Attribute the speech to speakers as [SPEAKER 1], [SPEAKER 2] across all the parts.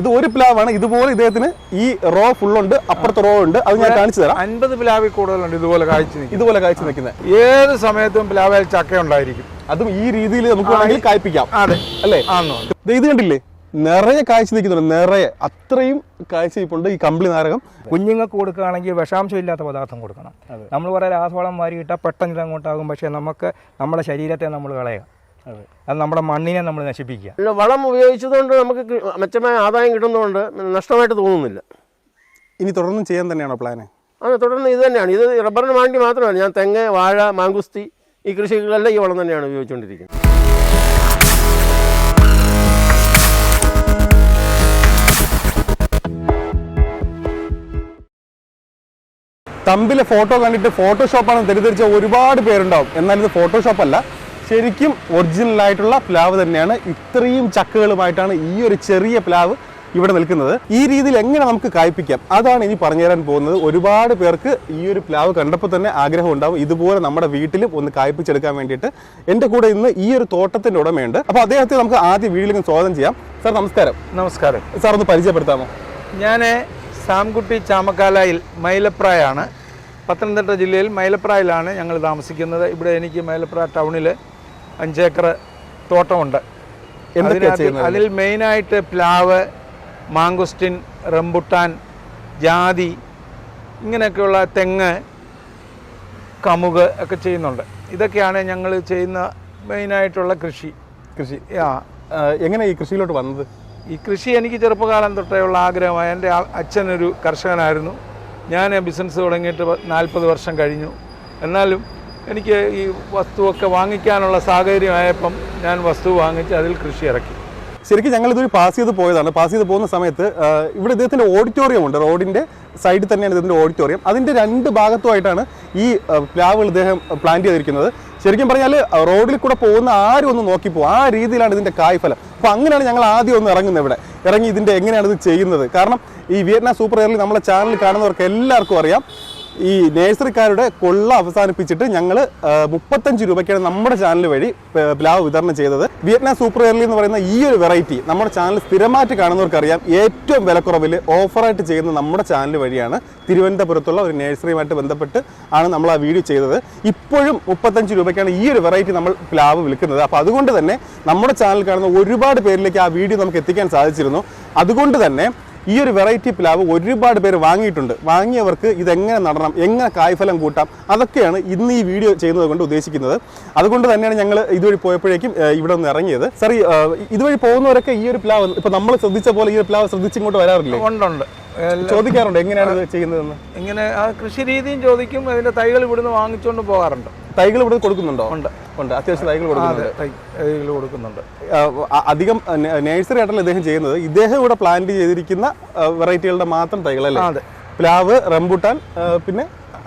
[SPEAKER 1] ഇത് ഒരു പ്ലാവാണ്. ഇതുപോലെ ഇദ്ദേഹത്തിന് ഈ റോ ഫുൾ ഉണ്ട് അപ്പുറത്തെ റോ ഉണ്ട്. അത് ഞാൻ കാണിച്ചു തരാം.
[SPEAKER 2] അൻപത് പ്ലാവിൽ കൂടുതലുണ്ട് ഇതുപോലെ കാഴ്ച
[SPEAKER 1] ഇതുപോലെ കാഴ്ച നിൽക്കുന്നത്.
[SPEAKER 2] ഏത് സമയത്തും പ്ലാവിൽ ചക്ക ഉണ്ടായിരിക്കും.
[SPEAKER 1] അതും ഈ രീതിയിൽ നമുക്ക് വേണമെങ്കിൽ കായ്പിക്കാം.
[SPEAKER 2] അതെ.
[SPEAKER 1] അല്ലേ? ഇത് കണ്ടില്ലേ? നിറയെ കാഴ്ച നിൽക്കുന്നുണ്ട് നിറയെ. അത്രയും കാഴ്ച ഇപ്പുണ്ട് ഈ കമ്പിളി നാരകം.
[SPEAKER 3] കുഞ്ഞുങ്ങൾക്ക് കൊടുക്കുകയാണെങ്കിൽ വിഷാംശം ഇല്ലാത്ത പദാർത്ഥം കൊടുക്കണം. നമ്മൾ കുറേ രാസവളം മാറിയിട്ടാൽ പെട്ടെന്ന് ഇതങ്ങോട്ടാകും പക്ഷേ നമുക്ക് നമ്മുടെ ശരീരത്തെ നമ്മൾ കളയുക. അത്. നമ്മുടെ മണ്ണിനെ നമ്മൾ നശിപ്പിക്കുക.
[SPEAKER 4] പിന്നെ വളം ഉപയോഗിച്ചതുകൊണ്ട് നമുക്ക് മെച്ചമായ ആദായം കിട്ടുന്നതുകൊണ്ട് നഷ്ടമായിട്ട് തോന്നുന്നില്ല.
[SPEAKER 1] ഇനി തുടർന്നും ചെയ്യാൻ തന്നെയാണോ പ്ലാന്
[SPEAKER 4] അതെ തുടർന്ന് ഇത് തന്നെയാണ്. ഇത് റബ്ബറിന് വേണ്ടി മാത്രമല്ല ഞാൻ തെങ്ങ് വാഴ മാങ്കുസ്തി ഈ കൃഷികളെല്ലാം ഈ വളം തന്നെയാണ് ഉപയോഗിച്ചുകൊണ്ടിരിക്കുന്നത്.
[SPEAKER 1] തമ്പിലെ ഫോട്ടോ കണ്ടിട്ട് ഫോട്ടോഷോപ്പാണെന്ന് തെറ്റിദ്ധരിച്ച ഒരുപാട് പേരുണ്ടാവും. എന്നാൽ ഇത് ഫോട്ടോഷോപ്പ് അല്ല. ശരിക്കും ഒറിജിനൽ ആയിട്ടുള്ള പ്ലാവ് തന്നെയാണ്. ഇത്രയും ചക്കകളുമായിട്ടാണ് ഈ ഒരു ചെറിയ പ്ലാവ് ഇവിടെ നിൽക്കുന്നത്. ഈ രീതിയിൽ എങ്ങനെ നമുക്ക് കായ്പിക്കാം? അതാണ് ഇനി പറഞ്ഞു തരാൻ പോകുന്നത്. ഒരുപാട് പേർക്ക് ഈ ഒരു പ്ലാവ് കണ്ടപ്പോൾ തന്നെ ആഗ്രഹം ഉണ്ടാവും ഇതുപോലെ നമ്മുടെ വീട്ടിലും ഒന്ന് കായ്പിച്ചെടുക്കാൻ വേണ്ടിയിട്ട്. എന്റെ കൂടെ ഇന്ന് ഈ ഒരു തോട്ടത്തിന്റെ ഉടമയുണ്ട്. അപ്പോൾ അദ്ദേഹത്തെ നമുക്ക് ആദ്യം വീട്ടിലേക്ക് സ്വാഗതം ചെയ്യാം. സാർ നമസ്കാരം.
[SPEAKER 2] നമസ്കാരം.
[SPEAKER 1] സാർ ഒന്ന് പരിചയപ്പെടുത്താമോ?
[SPEAKER 2] ഞാൻ സാംകുട്ടി ചാമക്കാലയിൽ മൈലപ്രായാണ്. പത്തനംതിട്ട ജില്ലയിൽ മൈലപ്രായിലാണ് ഞങ്ങൾ താമസിക്കുന്നത്. ഇവിടെ എനിക്ക് മൈലപ്ര ടൗണിൽ അഞ്ചേക്കർ തോട്ടമുണ്ട്? അതിൽ മെയിനായിട്ട് പ്ലാവ് മാങ്കുസ്റ്റിൻ റംബുട്ടാൻ ജാതി ഇങ്ങനെയൊക്കെയുള്ള തെങ്ങ് കമുക് ഒക്കെ ചെയ്യുന്നുണ്ട്. ഇതൊക്കെയാണ് ഞങ്ങൾ ചെയ്യുന്ന മെയിനായിട്ടുള്ള കൃഷി.
[SPEAKER 1] കൃഷി.
[SPEAKER 2] ആ.
[SPEAKER 1] എങ്ങനെ ഈ കൃഷിയിലോട്ട് വന്നത്?
[SPEAKER 2] ഈ കൃഷി എനിക്ക് ചെറുപ്പകാലം തൊട്ടേ ഉള്ള ആഗ്രഹമായി. എന്റെ അച്ഛനൊരു കർഷകനായിരുന്നു. ഞാൻ ബിസിനസ് തുടങ്ങിയിട്ട് നാൽപ്പത് വർഷം കഴിഞ്ഞു. എന്നാലും എനിക്ക് ഈ വസ്തുവൊക്കെ വാങ്ങിക്കാനുള്ള സാഹചര്യമായപ്പം ഞാൻ വസ്തു വാങ്ങിച്ച് അതിൽ കൃഷി ഇറക്കി.
[SPEAKER 1] ശരിക്കും ഞങ്ങൾ ഇതൊരു പാസ് ചെയ്ത് പോയതാണ്. പാസ് ചെയ്ത് പോകുന്ന സമയത്ത് ഇവിടെ ഇദ്ദേഹത്തിന്റെ ഓഡിറ്റോറിയം ഉണ്ട്. റോഡിന്റെ സൈഡിൽ തന്നെയാണ് ഇതിന്റെ ഓഡിറ്റോറിയം അതിന്റെ രണ്ട് ഭാഗത്തുമായിട്ടാണ് ഈ പ്ലാവുകൾ ഇദ്ദേഹം പ്ലാന്റ് ചെയ്തിരിക്കുന്നത്. ശരിക്കും പറഞ്ഞാൽ റോഡിൽ കൂടെ പോകുന്ന ആരും ഒന്ന് നോക്കിപ്പോ ആ രീതിയിലാണ് ഇതിന്റെ കായ്ഫലം. അപ്പോൾ അങ്ങനെയാണ് ഞങ്ങൾ ആദ്യം ഒന്ന് ഇറങ്ങുന്നത് ഇവിടെ. ഇറങ്ങി ഇതിന്റെ എങ്ങനെയാണ് ഇത് ചെയ്യുന്നത്? കാരണം ഈ വിയറ്റ്നാം സൂപ്പർ എയറിൽ നമ്മളെ ചാനൽ കാണുന്നവർക്ക് എല്ലാവർക്കും അറിയാം. ഈ നേഴ്സറിക്കാരുടെ കൊള്ള അവസാനിപ്പിച്ചിട്ട് ഞങ്ങൾ മുപ്പത്തഞ്ച് രൂപയ്ക്കാണ് നമ്മുടെ ചാനൽ വഴി പ്ലാവ് വിതരണം ചെയ്തത്. വിയറ്റ്നാം സൂപ്പർ എയർലി എന്ന് പറയുന്ന ഈ ഒരു വെറൈറ്റി നമ്മുടെ ചാനൽ സ്ഥിരമായിട്ട് കാണുന്നവർക്കറിയാം. ഏറ്റവും വിലക്കുറവിൽ ഓഫറായിട്ട് ചെയ്യുന്ന നമ്മുടെ ചാനൽ വഴിയാണ് തിരുവനന്തപുരത്തുള്ള ഒരു നേഴ്സറിയുമായിട്ട് ബന്ധപ്പെട്ട് ആണ് നമ്മൾ ആ വീഡിയോ ചെയ്തത്. ഇപ്പോഴും മുപ്പത്തഞ്ച് രൂപയ്ക്കാണ് ഈ ഒരു വെറൈറ്റി നമ്മൾ പ്ലാവ് വിൽക്കുന്നത്. അപ്പോൾ അതുകൊണ്ട് തന്നെ നമ്മുടെ ചാനൽ കാണുന്ന ഒരുപാട് പേരിലേക്ക് ആ വീഡിയോ നമുക്ക് എത്തിക്കാൻ സാധിച്ചിരുന്നു. അതുകൊണ്ട് തന്നെ ഈ ഒരു വെറൈറ്റി പ്ലാവ് ഒരുപാട് പേര് വാങ്ങിയിട്ടുണ്ട്. വാങ്ങിയവർക്ക് ഇതെങ്ങനെ നടണം എങ്ങനെ കായ്ഫലം കൂട്ടാം അതൊക്കെയാണ് ഇന്ന് ഈ വീഡിയോ ചെയ്യുന്നത് കൊണ്ട് ഉദ്ദേശിക്കുന്നത്. അതുകൊണ്ട് തന്നെയാണ് ഞങ്ങൾ ഇതുവഴി പോയപ്പോഴേക്കും ഇവിടെ നിന്ന് ഇറങ്ങിയത്. സാർ ഇതുവഴി പോകുന്നവരൊക്കെ ഈ ഒരു പ്ലാവ് ഇപ്പൊ നമ്മൾ ശ്രദ്ധിച്ച പോലെ ഈ ഒരു പ്ലാവ് ശ്രദ്ധിച്ചിങ്ങോട്ട് വരാറില്ലേ?
[SPEAKER 2] ഉണ്ടുണ്ട് എല്ലാം
[SPEAKER 1] ചോദിക്കാറുണ്ട് എങ്ങനെയാണ് ഇത് ചെയ്യുന്നതെന്ന്?
[SPEAKER 2] ഇങ്ങനെ ആ കൃഷി രീതിയും ചോദിക്കും അതിന്റെ തൈകൾ ഇവിടുന്ന് വാങ്ങിച്ചുകൊണ്ട് പോകാറുണ്ട്.
[SPEAKER 1] തൈകൾ ഇവിടെ കൊടുക്കുന്നുണ്ടോ?
[SPEAKER 2] ഉണ്ട്.
[SPEAKER 1] ഉണ്ട്. അത്യാവശ്യം തൈകൾ കൊടുക്കുന്നുണ്ട്.
[SPEAKER 2] തൈകൾ കൊടുക്കുന്നുണ്ട്.
[SPEAKER 1] അധികം നേഴ്സറി ആയിട്ടല്ല ഇദ്ദേഹം ചെയ്യുന്നത്. ഇദ്ദേഹം ഇവിടെ പ്ലാന്റ് ചെയ്തിരിക്കുന്ന വെറൈറ്റികളുടെ മാത്രം തൈകളല്ലേ
[SPEAKER 2] അതെ.
[SPEAKER 1] പ്ലാവ് റംബുട്ടാൻ പിന്നെ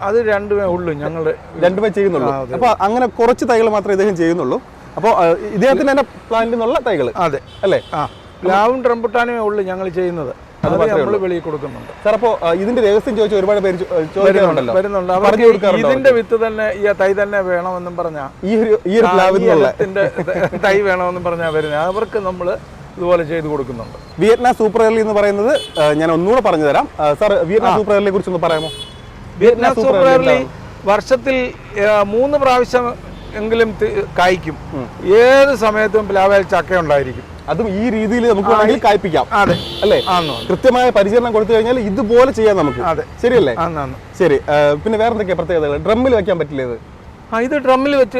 [SPEAKER 2] അത് രണ്ടുമേ ഉള്ളൂ ഞങ്ങൾ
[SPEAKER 1] രണ്ടുമേ ചെയ്യുന്നുള്ളൂ. അപ്പൊ അങ്ങനെ കുറച്ച് തൈകൾ മാത്രമേ ഇദ്ദേഹം ചെയ്യുന്നുള്ളൂ. അപ്പോൾ ഇദ്ദേഹത്തിന് തന്നെ പ്ലാന്റിൽ നിന്നുള്ള തൈകൾ
[SPEAKER 2] അതെ.
[SPEAKER 1] അല്ലേ?
[SPEAKER 2] ആ പ്ലാവും റംബുട്ടാനുമേ ഉള്ളൂ ഞങ്ങൾ ചെയ്യുന്നത്. അത് നമ്മൾ വെളിയിൽ കൊടുക്കുന്നുണ്ട്.
[SPEAKER 1] സാർ അപ്പോൾ ഇതിന്റെ രഹസ്യം ചോദിച്ച ഒരുപാട് പേര് ചോദിക്കുന്നുണ്ടല്ലോ
[SPEAKER 2] വരുന്നുണ്ട് അവർക്ക് ഇതിന്റെ വിത്ത് തന്നെ ഈ തൈ തന്നെ വേണമെന്നും പറഞ്ഞാൽ
[SPEAKER 1] ഈ ഒരു ഈ ഒരു
[SPEAKER 2] ഇനത്തിന്റെ തൈ വേണമെന്നും പറഞ്ഞാൽ വരുന്നത് അവർക്ക് നമ്മൾ ഇതുപോലെ ചെയ്തു കൊടുക്കുന്നുണ്ട്.
[SPEAKER 1] വിയറ്റ്നാം സൂപ്പർ എയർലി എന്ന് പറയുന്നത് ഞാൻ ഒന്നുകൂടെ പറഞ്ഞു തരാം സാർ വിയറ്റ്നാം സൂപ്പർ എയർലിയെ കുറിച്ച് ഒന്ന് പറയാമോ?
[SPEAKER 2] വിയറ്റ്നാം
[SPEAKER 1] സൂപ്പർ
[SPEAKER 2] എർലി
[SPEAKER 1] എയർലി
[SPEAKER 2] വർഷത്തിൽ മൂന്ന് പ്രാവശ്യം എങ്കിലും കായ്ക്കും. ഏത് സമയത്തും പ്ലാവേൽ ചക്ക ഉണ്ടായിരിക്കും
[SPEAKER 1] അതും ഈ രീതിയിൽ നമുക്ക് വേണമെങ്കിൽ കായ്പിക്കാം.
[SPEAKER 2] അതെ.
[SPEAKER 1] അല്ലേ? കൃത്യമായ പരിചരണം കൊടുത്തു കഴിഞ്ഞാൽ ഇതുപോലെ ചെയ്യാം നമുക്ക്.
[SPEAKER 2] അതെ.
[SPEAKER 1] ശരിയല്ലേ? ശരി. പിന്നെ വേറെ എന്തൊക്കെയാ പ്രത്യേകതകൾ? ഡ്രമ്മിൽ വെക്കാൻ പറ്റില്ല ഇത്
[SPEAKER 2] ആ ഇത് ഡ്രമ്മിൽ വെച്ച്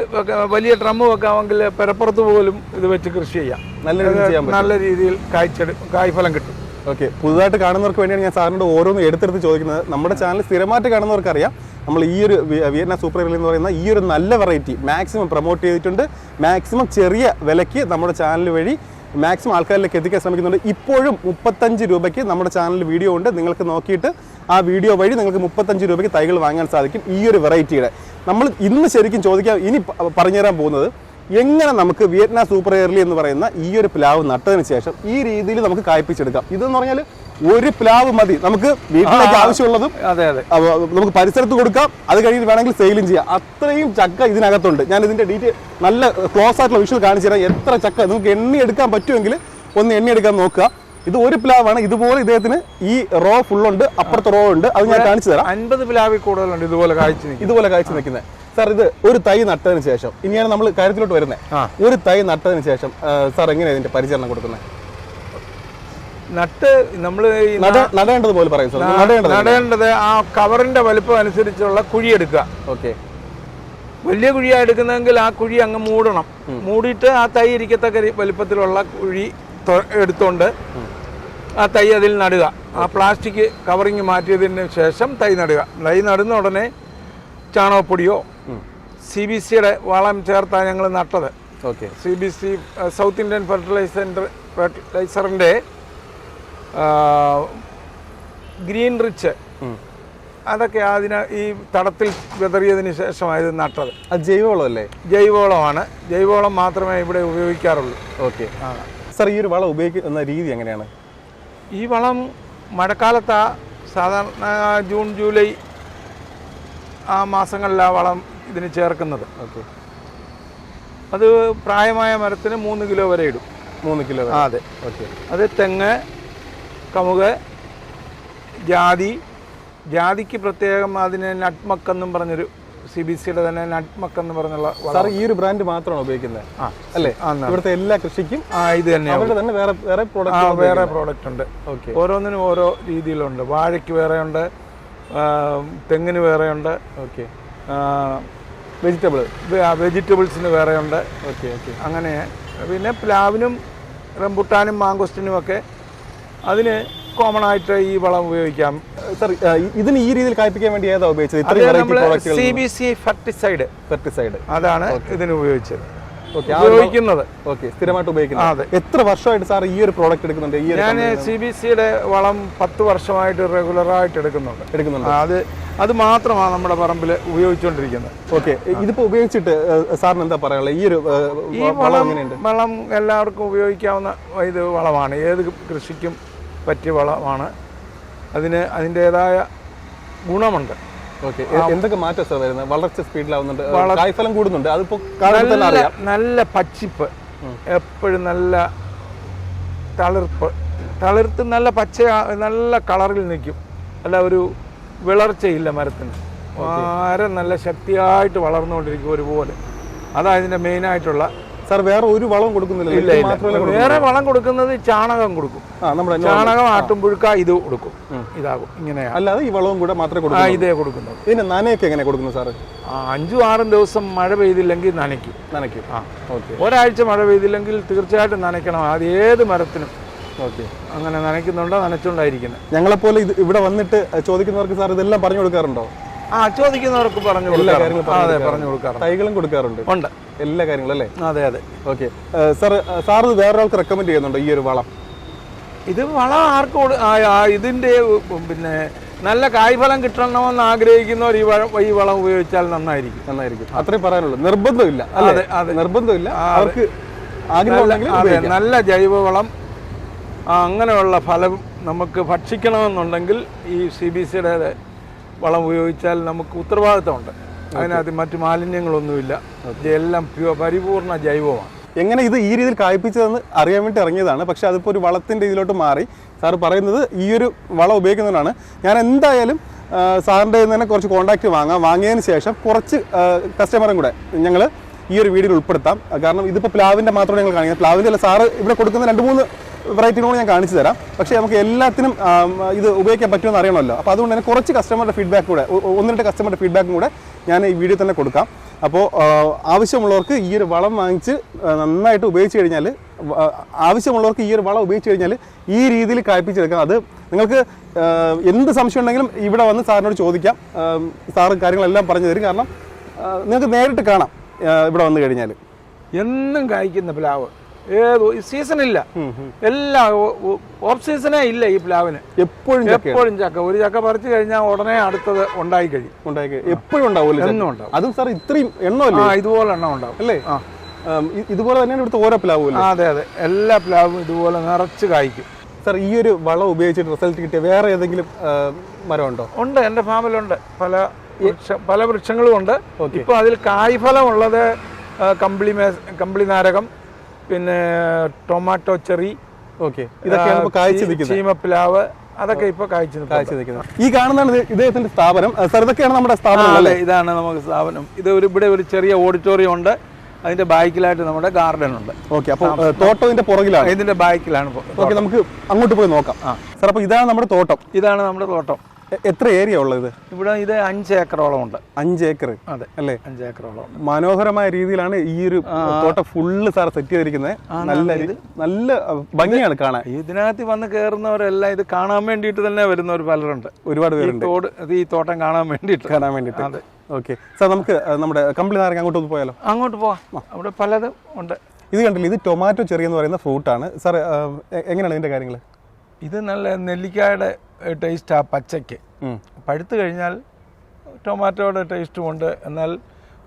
[SPEAKER 2] വലിയ ഡ്രമ്മ് വെക്കാമെങ്കിൽ പെരപ്പുറത്ത് പോലും ഇത് വെച്ച് കൃഷി ചെയ്യാം.
[SPEAKER 1] നല്ല
[SPEAKER 2] നല്ല രീതിയിൽ കായ്ച്ചെടു കായ്ഫലം കിട്ടും.
[SPEAKER 1] ഓക്കെ. പുതുതായിട്ട് കാണുന്നവർക്ക് വേണ്ടിയാണ് ഞാൻ സാറിനോട് ഓരോന്ന് എടുത്തെടുത്ത് ചോദിക്കുന്നത്. നമ്മുടെ ചാനൽ സ്ഥിരമായിട്ട് കാണുന്നവർക്ക് അറിയാം നമ്മൾ ഈ ഒരു വിയറ്റ്നാം സൂപ്പർ ഹീറോ എന്ന് പറയുന്ന ഈ ഒരു നല്ല വെറൈറ്റി മാക്സിമം പ്രൊമോട്ട് ചെയ്തിട്ടുണ്ട്. മാക്സിമം ചെറിയ വിലയ്ക്ക് നമ്മുടെ ചാനൽ വഴി മാക്സിമം ആൾക്കാരിലേക്ക് എത്തിക്കാൻ ശ്രമിക്കുന്നുണ്ട്. ഇപ്പോഴും മുപ്പത്തഞ്ച് രൂപയ്ക്ക് നമ്മുടെ ചാനലിൽ വീഡിയോ ഉണ്ട്. നിങ്ങൾക്ക് നോക്കിയിട്ട് ആ വീഡിയോ വഴി നിങ്ങൾക്ക് മുപ്പത്തഞ്ച് രൂപയ്ക്ക് തൈകൾ വാങ്ങാൻ സാധിക്കും ഈ ഒരു വെറൈറ്റിയുടെ. നമ്മൾ ഇന്ന് ശരിക്കും ചോദിക്കാം ഇനി പറഞ്ഞു പറഞ്ഞുതരാൻ പോകുന്നത് എങ്ങനെ നമുക്ക് വിയറ്റ്നാം സൂപ്പർ എയർലി എന്ന് പറയുന്ന ഈ ഒരു പ്ലാവ് നട്ടതിന് ശേഷം ഈ രീതിയിൽ നമുക്ക് കായ്പിച്ചെടുക്കാം. ഇതെന്ന് പറഞ്ഞാൽ ഒരു പ്ലാവ് മതി. നമുക്ക് വീട്ടിലേക്ക് ആവശ്യമുള്ളതും
[SPEAKER 2] അതെ അതെ.
[SPEAKER 1] നമുക്ക് പരിസരത്ത് കൊടുക്കാം. അത് കഴിഞ്ഞ് വേണമെങ്കിൽ സെയിലും ചെയ്യാം. അത്രയും ചക്ക ഇതിനകത്തുണ്ട്. ഞാൻ ഇതിന്റെ ഡീറ്റെയിൽ നല്ല ക്ലോസ് ആയിട്ടുള്ള വിഷ്വൽ കാണിച്ചു തരാം. എത്ര ചക്ക നമുക്ക് എണ്ണി എടുക്കാൻ പറ്റുമെങ്കിൽ ഒന്ന് എണ്ണി എടുക്കാൻ നോക്കുക. ഇത് ഒരു പ്ലാവാണ്. ഇതുപോലെ ഇദ്ദേഹത്തിന് ഈ റോ ഫുൾ ഉണ്ട്. അപ്പുറത്തെ റോ ഉണ്ട്. അത് ഞാൻ കാണിച്ചു തരാം.
[SPEAKER 2] അൻപത് പ്ലാവിൽ കൂടുതലുണ്ട് ഇതുപോലെ കാഴ്ച
[SPEAKER 1] ഇതുപോലെ കാഴ്ച നിൽക്കുന്നത്. സാർ ഇത് ഒരു തൈ നട്ടതിന് ശേഷം. ഇനിയാണ് നമ്മൾ കാര്യത്തിലോട്ട് വരുന്നത്. ഒരു തൈ നട്ടതിന് ശേഷം സാർ എങ്ങനെയാണ് ഇതിന്റെ പരിചരണം കൊടുക്കുന്നത്?
[SPEAKER 2] നട്ട് നമ്മൾ
[SPEAKER 1] നട നടേണ്ടത് പോലെ പറയും നടേണ്ടത്
[SPEAKER 2] ആ കവറിന്റെ വലുപ്പം അനുസരിച്ചുള്ള കുഴിയെടുക്കുക
[SPEAKER 1] ഓക്കെ.
[SPEAKER 2] വലിയ കുഴിയാണ് എടുക്കുന്നതെങ്കിൽ ആ കുഴി അങ്ങ് മൂടണം. മൂടിയിട്ട് ആ തൈ ഇരിക്കത്തക്ക വലിപ്പത്തിലുള്ള കുഴി എടുത്തോണ്ട് ആ തൈ അതിൽ നടുക. ആ പ്ലാസ്റ്റിക് കവറിങ് മാറ്റിയതിന് ശേഷം തൈ നടുക. തൈ നടുന്ന ഉടനെ ചാണകപ്പൊടിയോ സി ബി സിയുടെ വളം ചേർത്താണ് ഞങ്ങൾ നട്ടത്.
[SPEAKER 1] Okay.
[SPEAKER 2] C B C south Indian fertiliser ഫെർട്ടിലൈസറിന്റെ green rich. അതൊക്കെ അതിന് ഈ തടത്തിൽ വിതറിയതിന് ശേഷമായത് നട്ടത്.
[SPEAKER 1] അത് ജൈവവളമല്ലേ?
[SPEAKER 2] ജൈവവളമാണ്. ജൈവവളം മാത്രമേ ഇവിടെ ഉപയോഗിക്കാറുള്ളൂ.
[SPEAKER 1] ഓക്കെ. സർ ഈ ഒരു വളം ഉപയോഗിക്കുന്ന രീതി എങ്ങനെയാണ്?
[SPEAKER 2] ഈ വളം മഴക്കാലത്താ സാധാരണ ജൂൺ ജൂലൈ ആ മാസങ്ങളിലാണ് വളം ഇതിന് ചേർക്കുന്നത്.
[SPEAKER 1] ഓക്കെ.
[SPEAKER 2] അത് പ്രായമായ മരത്തിന് മൂന്ന് കിലോ വരെ ഇടും.
[SPEAKER 1] മൂന്ന് കിലോ
[SPEAKER 2] അതെ.
[SPEAKER 1] ഓക്കെ.
[SPEAKER 2] അത് തെങ്ങ് കമുക് ജാതി ജാതിക്ക് പ്രത്യേകം അതിന് നട്ട്മക്ക് എന്നും പറഞ്ഞൊരു സി ബി സിയുടെ തന്നെ നട്ട്മക്ക് എന്ന് പറഞ്ഞുള്ള.
[SPEAKER 1] സാർ ഈ ഒരു ബ്രാൻഡ് മാത്രമാണ് ഉപയോഗിക്കുന്നത്
[SPEAKER 2] ആ
[SPEAKER 1] അല്ലേ? ഇവിടുത്തെ എല്ലാ കൃഷിക്കും
[SPEAKER 2] ആ ഇത് തന്നെയാണ്.
[SPEAKER 1] തന്നെ വേറെ വേറെ പ്രോഡക്റ്റ്
[SPEAKER 2] വേറെ പ്രോഡക്റ്റ് ഉണ്ട്.
[SPEAKER 1] ഓക്കെ
[SPEAKER 2] ഓരോന്നിനും ഓരോ രീതിയിലുണ്ട്. വാഴയ്ക്ക് വേറെ ഉണ്ട് തെങ്ങിന് വേറെ ഉണ്ട്
[SPEAKER 1] ഓക്കെ വെജിറ്റബിൾ
[SPEAKER 2] വെജിറ്റബിൾസിന് വേറെ ഉണ്ട്
[SPEAKER 1] ഓക്കെ ഓക്കെ
[SPEAKER 2] അങ്ങനെ പിന്നെ പ്ലാവിനും റംബുട്ടാനും മാങ്കോസ്റ്റിനും ഒക്കെ അതിന് കോമൺ ആയിട്ട് ഈ വളം ഉപയോഗിക്കാം.
[SPEAKER 1] സാർ ഇതിന് ഈ രീതിയിൽ കായ്പിക്കാൻ വേണ്ടി ഏതാ ഉപയോഗിച്ചത്?
[SPEAKER 2] സി ബി സി ഫെർട്ടിസൈഡ്
[SPEAKER 1] പെസ്റ്റിസൈഡ്
[SPEAKER 2] അതാണ് ഇതിന് ഉപയോഗിച്ചത്. ഉപയോഗിക്കുന്നത്.
[SPEAKER 1] ഓക്കെ സ്ഥിരമായിട്ട് ഉപയോഗിക്കുന്നത്.
[SPEAKER 2] അതെ.
[SPEAKER 1] എത്ര വർഷമായിട്ട് സാർ ഈ ഒരു പ്രോഡക്റ്റ് എടുക്കുന്നുണ്ട്? ഈ
[SPEAKER 2] ഞാൻ സി ബി സിയുടെ വളം പത്ത് വർഷമായിട്ട് റെഗുലറായിട്ട് എടുക്കുന്നുണ്ട്.
[SPEAKER 1] എടുക്കുന്നുണ്ട്.
[SPEAKER 2] ആ, അത് അത് മാത്രമാണ് നമ്മുടെ പറമ്പിൽ ഉപയോഗിച്ചുകൊണ്ടിരിക്കുന്നത്.
[SPEAKER 1] ഓക്കെ ഇതിപ്പോ ഉപയോഗിച്ചിട്ട് സാറിന് എന്താ പറയാനുള്ളത്? ഈ ഒരു
[SPEAKER 2] ഈ
[SPEAKER 1] വളം
[SPEAKER 2] വളം എല്ലാവർക്കും ഉപയോഗിക്കാവുന്ന ഇത് വളമാണ്. ഏത് കൃഷിക്കും പറ്റിയ വളമാണ്. അതിന് അതിന്റെതായ ഗുണമുണ്ട്.
[SPEAKER 1] ഓക്കെ. എന്തൊക്കെ മാറ്റം സാർ വരുന്നത്? വളർച്ച സ്പീഡിലാവുന്നുണ്ട് കായ്ഫലം കൂടുന്നുണ്ട്. അതിപ്പോ കാണുമ്പോൾ
[SPEAKER 2] നല്ല നല്ല പച്ചിപ്പ്. എപ്പോഴും നല്ല തളിർപ്പ്. തളിർത്ത് നല്ല പച്ച നല്ല കളറിൽ നിൽക്കും. അല്ല ഒരു വിളർച്ചയില്ല മരത്തിന്. വളരെ നല്ല ശക്തിയായിട്ട് വളർന്നുകൊണ്ടിരിക്കും ഒരുപോലെ. അതാ ഇതിന്റെ മെയിനായിട്ടുള്ള
[SPEAKER 1] സാർ വേറെ ഒരു വളവും കൊടുക്കുന്നില്ല.
[SPEAKER 2] വേറെ വളം കൊടുക്കുന്നത് ചാണകം കൊടുക്കും. ചാണകം ആട്ടുമ്പുഴുക്ക ഇത് കൊടുക്കും. ഇതാകും. ഇങ്ങനെ
[SPEAKER 1] അല്ലാതെ ഈ വളവും കൂടെ മാത്രമേ കൊടുക്കൂ
[SPEAKER 2] ഇതേ കൊടുക്കുന്നത്
[SPEAKER 1] പിന്നെ നനയൊക്കെ എങ്ങനെ കൊടുക്കുന്നു സാറ്?
[SPEAKER 2] അഞ്ചും ആറും ദിവസം മഴ പെയ്തില്ലെങ്കിൽ നനയ്ക്കും.
[SPEAKER 1] നനയ്ക്കും.
[SPEAKER 2] ആ.
[SPEAKER 1] ഓക്കെ.
[SPEAKER 2] ഒരാഴ്ച മഴ പെയ്തില്ലെങ്കിൽ തീർച്ചയായിട്ടും നനയ്ക്കണം. അത് ഏത് മരത്തിനും.
[SPEAKER 1] ഓക്കെ.
[SPEAKER 2] അങ്ങനെ നനയ്ക്കുന്നുണ്ടോ നനച്ചുകൊണ്ടായിരിക്കുന്നത്
[SPEAKER 1] ഞങ്ങളെപ്പോലെ ഇത് ഇവിടെ വന്നിട്ട് ചോദിക്കുന്നവർക്ക് സാർ ഇതെല്ലാം പറഞ്ഞു കൊടുക്കാറുണ്ടോ?
[SPEAKER 2] ആ ചോദിക്കുന്നവർക്ക് പറഞ്ഞു കൊടുക്കാറുണ്ട്. അതെ
[SPEAKER 1] പറഞ്ഞു
[SPEAKER 2] കൊടുക്കാറുണ്ട്.
[SPEAKER 1] തൈകളും കൊടുക്കാറുണ്ട്.
[SPEAKER 2] ഉണ്ട്.
[SPEAKER 1] എല്ലാ കാര്യങ്ങളും അല്ലേ?
[SPEAKER 2] അതെ അതെ.
[SPEAKER 1] ഓക്കെ സാർ സാർ ഇത് വേറൊരാൾക്ക് റെക്കമെൻഡ് ചെയ്യുന്നുണ്ടോ ഈ ഒരു വളം?
[SPEAKER 2] ഇത് വളം ആർക്കും ഇതിന്റെ പിന്നെ നല്ല കായ്ഫലം കിട്ടണമെന്ന് ആഗ്രഹിക്കുന്നവർ ഈ വളം ഈ വളം ഉപയോഗിച്ചാൽ നന്നായിരിക്കും.
[SPEAKER 1] നന്നായിരിക്കും. അത്രയും പറയാനുള്ളൂ. നിർബന്ധമില്ല
[SPEAKER 2] അതെ, അതെ.
[SPEAKER 1] നിർബന്ധമില്ല. അവർക്ക്
[SPEAKER 2] അതെ നല്ല ജൈവവളം അങ്ങനെയുള്ള ഫലം നമുക്ക് ഭക്ഷിക്കണമെന്നുണ്ടെങ്കിൽ ഈ സി ബി സിയുടെ വളം ഉപയോഗിച്ചാൽ നമുക്ക് ഉത്തരവാദിത്തമുണ്ട്. അതിനകത്ത് മറ്റു മാലിന്യങ്ങളൊന്നുമില്ല. ഇതെല്ലാം പ്യുവ പരിപൂർണ ജൈവമാണ്.
[SPEAKER 1] എങ്ങനെ ഇത് ഈ രീതിയിൽ കായ്പിച്ചതെന്ന് അറിയാൻ വേണ്ടി ഇറങ്ങിയതാണ്. പക്ഷെ അതിപ്പോൾ ഒരു വളത്തിന്റെ ഇതിലോട്ട് മാറി. സാർ പറയുന്നത് ഈ ഒരു വളം ഉപയോഗിക്കുന്നതാണ് ഞാൻ എന്തായാലും സാറിന്റെ തന്നെ കുറച്ച് കോൺടാക്റ്റ് വാങ്ങാം. വാങ്ങിയതിന് ശേഷം കുറച്ച് കസ്റ്റമറും കൂടെ ഞങ്ങൾ ഈ ഒരു വീഡിയോയിൽ ഉൾപ്പെടുത്താം. കാരണം ഇതിപ്പോൾ പ്ലാവിന്റെ മാത്രമേ ഞങ്ങൾ കാണിക്കുന്നത്. പ്ലാവിന്റെ അല്ല സാറ് ഇവിടെ കൊടുക്കുന്ന രണ്ട് മൂന്ന് വെറൈറ്റികളും ഞാൻ കാണിച്ചു തരാം. പക്ഷേ നമുക്ക് എല്ലാത്തിനും ഇത് ഉപയോഗിക്കാൻ പറ്റുമെന്ന് അറിയണമല്ലോ. അപ്പോൾ അതുകൊണ്ട് തന്നെ കുറച്ച് കസ്റ്റമറുടെ ഫീഡ്ബാക്ക് കൂടെ ഒന്ന് രണ്ട് കസ്റ്റമറുടെ ഫീഡ്ബാക്കും കൂടെ ഞാൻ ഈ വീഡിയോ തന്നെ കൊടുക്കാം. അപ്പോൾ ആവശ്യമുള്ളവർക്ക് ഈ ഒരു വളം വാങ്ങിച്ച് നന്നായിട്ട് ഉപയോഗിച്ച് കഴിഞ്ഞാൽ ആവശ്യമുള്ളവർക്ക് ഈ ഒരു വളം ഉപയോഗിച്ച് കഴിഞ്ഞാൽ ഈ രീതിയിൽ കായ്പ്പിച്ചെടുക്കാം അത് നിങ്ങൾക്ക് എന്ത് സംശയം ഉണ്ടെങ്കിലും ഇവിടെ വന്ന് സാറിനോട് ചോദിക്കാം. സാറ് കാര്യങ്ങളെല്ലാം പറഞ്ഞു തരും. കാരണം നിങ്ങൾക്ക് നേരിട്ട് കാണാം ഇവിടെ വന്നു കഴിഞ്ഞാൽ
[SPEAKER 2] എന്നും കായ്ക്കുന്ന പ്ലാവ്. ഏത് സീസൺ ഇല്ല എല്ലാ ഓഫ് സീസണേ ഇല്ല ഈ പ്ലാവിന്.
[SPEAKER 1] എപ്പോഴും
[SPEAKER 2] എപ്പോഴും ചക്ക. ഒരു ചക്ക പറിച്ചു കഴിഞ്ഞാൽ ഉടനെ അടുത്തത് ഉണ്ടായി കഴിയും.
[SPEAKER 1] ഉണ്ടായി എപ്പോഴും ഉണ്ടാവില്ല
[SPEAKER 2] എന്നും ഉണ്ടാവും.
[SPEAKER 1] അതും സാർ ഇത്രയും എണ്ണോ
[SPEAKER 2] ആ ഇതുപോലെ എണ്ണം ഉണ്ടാവും.
[SPEAKER 1] അല്ലേ?
[SPEAKER 2] ആ.
[SPEAKER 1] ഇതുപോലെ തന്നെയാണ് ഇവിടുത്തെ ഓരോ പ്ലാവും
[SPEAKER 2] അതെ അതെ. എല്ലാ പ്ലാവും ഇതുപോലെ നിറച്ച് കായ്ക്കും.
[SPEAKER 1] സാർ ഈ ഒരു വളം ഉപയോഗിച്ചിട്ട് റിസൾട്ട് കിട്ടിയ വേറെ ഏതെങ്കിലും മരം മരമുണ്ടോ?
[SPEAKER 2] ഉണ്ട് എന്റെ ഫാമിലുണ്ട് പല വൃക്ഷ പല വൃക്ഷങ്ങളും ഉണ്ട് ഇപ്പൊ അതിൽ കായ്ഫലം ഉള്ളത് കമ്പിളി മേ കമ്പിളി നാരകം പിന്നെ ടൊമാറ്റോ ചെറി
[SPEAKER 1] ഓക്കെ. ഇതൊക്കെ കാഴ്ച നിൽക്കുന്നത്.
[SPEAKER 2] ചീമപ്പിലാവ് അതൊക്കെ ഇപ്പൊ കാഴ്ച
[SPEAKER 1] കാഴ്ച നിൽക്കുന്നത്. ഈ കാണുന്നതാണ് ഇദ്ദേഹത്തിന്റെ സ്ഥാപനം. സർ ഇതൊക്കെയാണ് നമ്മുടെ സ്ഥാപനം അല്ലേ?
[SPEAKER 2] ഇതാണ് നമുക്ക് സ്ഥാപനം. ഇത് ഒരു ഇവിടെ ഒരു ചെറിയ ഓഡിറ്റോറിയം ഉണ്ട്. അതിന്റെ ബാക്കിലായിട്ട് നമ്മുടെ ഗാർഡൻ ഉണ്ട്.
[SPEAKER 1] ഓക്കെ അപ്പോൾ തോട്ടം ഇതിന്റെ പുറകിലാണ്.
[SPEAKER 2] ഇതിന്റെ ബാക്കിലാണ്.
[SPEAKER 1] ഓക്കെ നമുക്ക് അങ്ങോട്ട് പോയി നോക്കാം. സാർ അപ്പോൾ ഇതാണ് നമ്മുടെ തോട്ടം.
[SPEAKER 2] ഇതാണ് നമ്മുടെ തോട്ടം.
[SPEAKER 1] എത്ര ഏരിയ ഉള്ളത്
[SPEAKER 2] ഇവിടെ ഇത് അഞ്ച് ഏക്കറോളം ഉണ്ട്.
[SPEAKER 1] അഞ്ച് ഏക്കർ.
[SPEAKER 2] അതെ
[SPEAKER 1] അല്ലേ?
[SPEAKER 2] അഞ്ച് ഏക്കറോളം
[SPEAKER 1] മനോഹരമായ രീതിയിലാണ് ഈ ഒരു തോട്ടം ഫുള്ള് സാർ സെറ്റ് ചെയ്തിരിക്കുന്നത്. നല്ല നല്ല ഭംഗിയാണ് കാണാൻ.
[SPEAKER 2] ഇതിനകത്ത് വന്ന് കയറുന്നവരെല്ലാം ഇത് കാണാൻ വേണ്ടിയിട്ട് തന്നെ വരുന്നവർ പലരുണ്ട്.
[SPEAKER 1] ഒരുപാട് പേരുണ്ട്.
[SPEAKER 2] തോട് ഈ തോട്ടം കാണാൻ വേണ്ടിയിട്ട്.
[SPEAKER 1] കാണാൻ വേണ്ടിയിട്ട്. ഓക്കെ സാർ നമുക്ക് നമ്മുടെ കമ്പിളി നാരങ്ങ അങ്ങോട്ട് ഒന്ന് പോയാലോ?
[SPEAKER 2] അങ്ങോട്ട് പോവാം. അവിടെ പലതും ഉണ്ട്.
[SPEAKER 1] ഇത് കണ്ടില്ല ഇത് ടൊമാറ്റോ ചെറിയ എന്ന് പറയുന്ന ഫ്രൂട്ടാണ് സാർ എങ്ങനെയാണ് ഇതിന്റെ കാര്യങ്ങൾ
[SPEAKER 2] ഇത് നല്ല നെല്ലിക്കായുടെ ടേസ്റ്റ് ആ പച്ചയ്ക്ക്. പഴുത്ത് കഴിഞ്ഞാൽ ടൊമാറ്റോയുടെ ടേസ്റ്റും ഉണ്ട്. എന്നാൽ